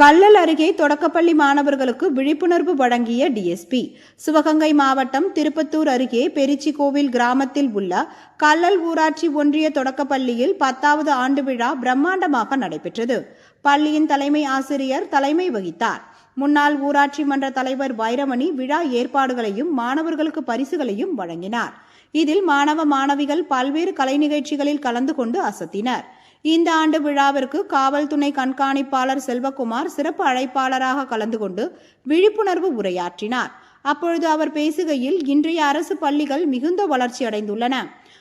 கல்லல் அருகே தொடக்கப்பள்ளி மாணவர்களுக்கு விழிப்புணர்வு வழங்கிய டிஎஸ்பி சிவகங்கை மாவட்டம் திருப்பத்தூர் அருகே பெரிச்சிக்கோவில் கிராமத்தில் உள்ள கல்லல் ஊராட்சி ஒன்றிய தொடக்கப்பள்ளியில் பத்தாவது ஆண்டு விழா பிரம்மாண்டமாக நடைபெற்றது. பள்ளியின் தலைமை ஆசிரியர் தலைமை வகித்தார். முன்னாள் ஊராட்சி மன்ற தலைவர் வைரமணி விழா ஏற்பாடுகளையும் மாணவர்களுக்கு பரிசுகளையும் வழங்கினார். இதில் மாணவ மாணவிகள் பல்வேறு கலை நிகழ்ச்சிகளில் கலந்து கொண்டு அசத்தினர். இந்த ஆண்டு விழாவிற்கு காவல் துணை கண்காணிப்பாளர் செல்வகுமார் சிறப்பு அழைப்பாளராக கலந்து கொண்டு விழிப்புணர்வு உரையாற்றினார். அப்பொழுது அவர் பேசுகையில் இன்றைய அரசு பள்ளிகள் மிகுந்த வளர்ச்சி அடைந்துள்ளன.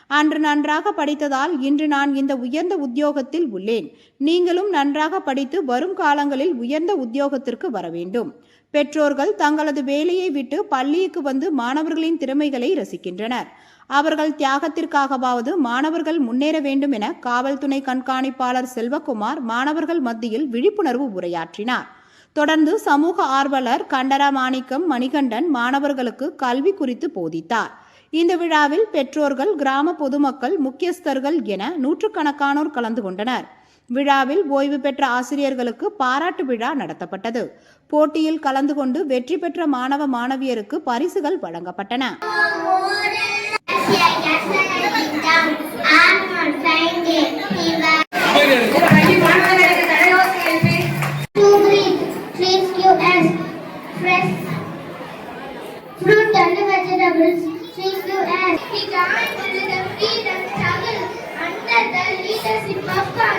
அன்று நன்றாக படித்ததால் இன்று நான் இந்த உயர்ந்த உத்தியோகத்தில் உள்ளேன். நீங்களும் நன்றாக படித்து வரும் காலங்களில் உயர்ந்த உத்தியோகத்திற்கு வர வேண்டும். பெற்றோர்கள் தங்களது வேலையை விட்டு பள்ளிக்கு வந்து மாணவர்களின் திறமைகளை ரசிக்கின்றனர். அவர்கள் தியாகத்திற்காகவாவது மாணவர்கள் முன்னேற வேண்டும் என காவல்துறை கண்காணிப்பாளர் செல்வகுமார் மாணவர்கள் மத்தியில் விழிப்புணர்வு உரையாற்றினார். தொடர்ந்து சமூக ஆர்வலர் கண்டரா மாணிக்கம் மணிகண்டன் மாணவர்களுக்கு கல்வி குறித்து போதித்தார். இந்த விழாவில் பெற்றோர்கள் கிராம பொதுமக்கள் முக்கியஸ்தர்கள் என நூற்றுக்கணக்கானோர் கலந்து கொண்டனர். விழாவில் ஓய்வு பெற்ற ஆசிரியர்களுக்கு பாராட்டு விழா நடத்தப்பட்டது போட்டியில் கலந்து கொண்டு வெற்றி பெற்ற மாணவ மாணவியருக்கு பரிசுகள் வழங்கப்பட்டன கல்வி மாணவர்களுக்கு தலையோசை எழுப்பி to breathe, trees give us fresh fruit and vegetables. Trees give us. He joined with the freedom struggle under the leadership of Gandhi.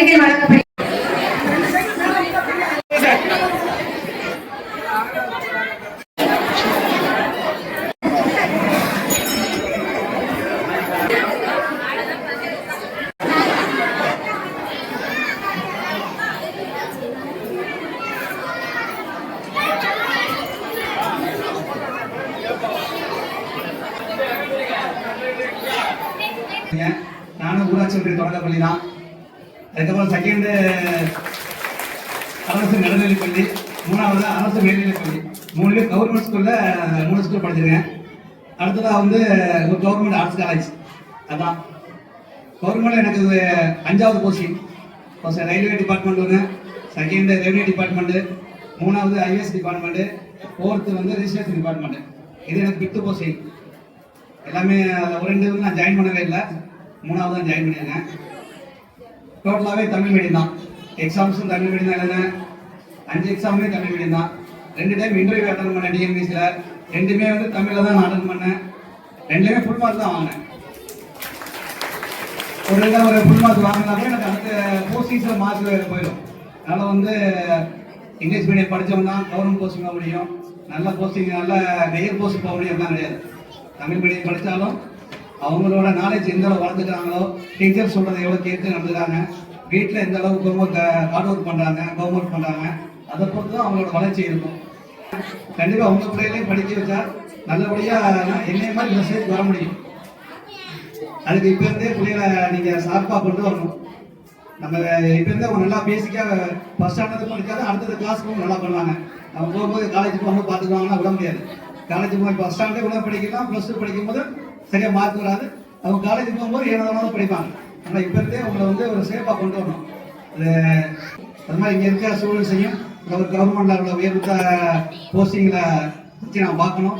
Cycle வழங்கப்படுகிறது நானும் ஊராட்சி ஒன்றிய தொடக்கப்பள்ளி தான். அதுக்கப்புறம் செகண்டு அரசு நடுநிலைப்பள்ளி மூணாவது அரசு மேல்நிலைப்பள்ளி. மூணுலேயும் கவர்மெண்ட் ஸ்கூலில் மூணு ஸ்கூல் படிச்சிருக்கேன். அடுத்ததாக வந்து ஒரு கவர்மெண்ட் ஆர்ட்ஸ் காலேஜ் அதான். கவர்மெண்ட்டில் எனக்கு இது அஞ்சாவது போஸ்டிங் ஃபர்ஸ்ட் ரயில்வே டிபார்ட்மெண்ட் ஒன்று செகண்ட் ரெவன்யூ டிபார்ட்மெண்ட்டு மூணாவது ஐஎஸ் டிபார்ட்மெண்ட்டு ஃபோர்த்து வந்து ரிஜிஸ்ட்ரேஷன் டிபார்ட்மெண்ட்டு இது எனக்கு பித்து போஸ்டிங் எல்லாமே ஒரு ரெண்டு நான் ஜாயின் பண்ணவே இல்லை. மூணாவது தான் ஜாயின் பண்ணியிருக்கேன். டோட்டலாகவே தமிழ் மீடியம் தான். எக்ஸாம்ஸும் தமிழ் மீடியம் தான் எழுதினேன். அஞ்சு எக்ஸாமுமே தமிழ் மீடியம் தான். ரெண்டு டைம் இன்டர்வியூ அட்டன் பண்ணேன் டிஎன்பிசியில் ரெண்டுமே வந்து தமிழில் தான் நான் அட்டன் பண்ணேன். ரெண்டுமே ஃபுல் மார்க் தான் வாங்கினேன். ஒரு ஒரு ஃபுல் மார்க் வாங்கினாலே எனக்கு அடுத்த போஸ்டிங்ஸில் மார்க் போயிடும். அதனால் வந்து இங்கிலீஷ் மீடியம் படித்தவங்க தான் கவர்மெண்ட் போஸ்டிங் போக முடியும். நல்ல போஸ்டிங் நல்ல ஹையர் போஸ்ட் போக முடியும் எல்லாம் கிடையாது. தமிழ் மீடியம் படித்தாலும் அவங்களோட நாலேஜ் எந்த அளவு வளர்ந்துக்கிறாங்களோ டீச்சர் சொல்றதை எவ்வளோ கேட்டு நடந்துக்கிறாங்க வீட்டில் எந்த அளவுக்கு ரொம்ப ஹார்ட் ஒர்க் பண்ணுறாங்க ஹோம் ஒர்க் பண்ணுறாங்க அதை பொறுத்து தான் அவங்களோட வளர்ச்சி இருக்கும். கண்டிப்பாக உங்கள் பிள்ளைகளையும் படிக்க வச்சா நல்லபடியாக என்னைய மாதிரி மெசேஜ் வர முடியும். அதுக்கு இப்போ இருந்தே பிள்ளைகளை நீங்கள் ஷார்ப்பாக கொண்டு வரணும். நம்ம இப்போ இருந்தே அவங்க நல்லா பேசிக்காக ஃபர்ஸ்ட் ஸ்டாண்டர்ட் படிக்காத அடுத்தது கிளாஸ்க்கும் நல்லா பண்ணுவாங்க. அவங்க போகும்போது காலேஜ் போகும்போது பார்த்துக்குவாங்கன்னா விட முடியாது. காலேஜ் போய் ஃபர்ஸ்ட் ஸ்டாண்டர்டே கூட படிக்கலாம் ப்ளஸ் டூ படிக்கும்போது சரியா மார்க் வராது. அவங்க காலேஜ் போகும்போது ஏனோ படிப்பாங்க. ஆனால் இப்போ இருந்தே அவங்களை வந்து ஒரு சேஃபாக கொண்டு வரணும். அது அது மாதிரி இங்கே இருக்கிற ஸ்டூடெண்ட்ஸையும் ஒரு கவர்மெண்ட்ல உள்ள உயர்ந்த போஸ்டிங்கில் பற்றி நான் பார்க்கணும்.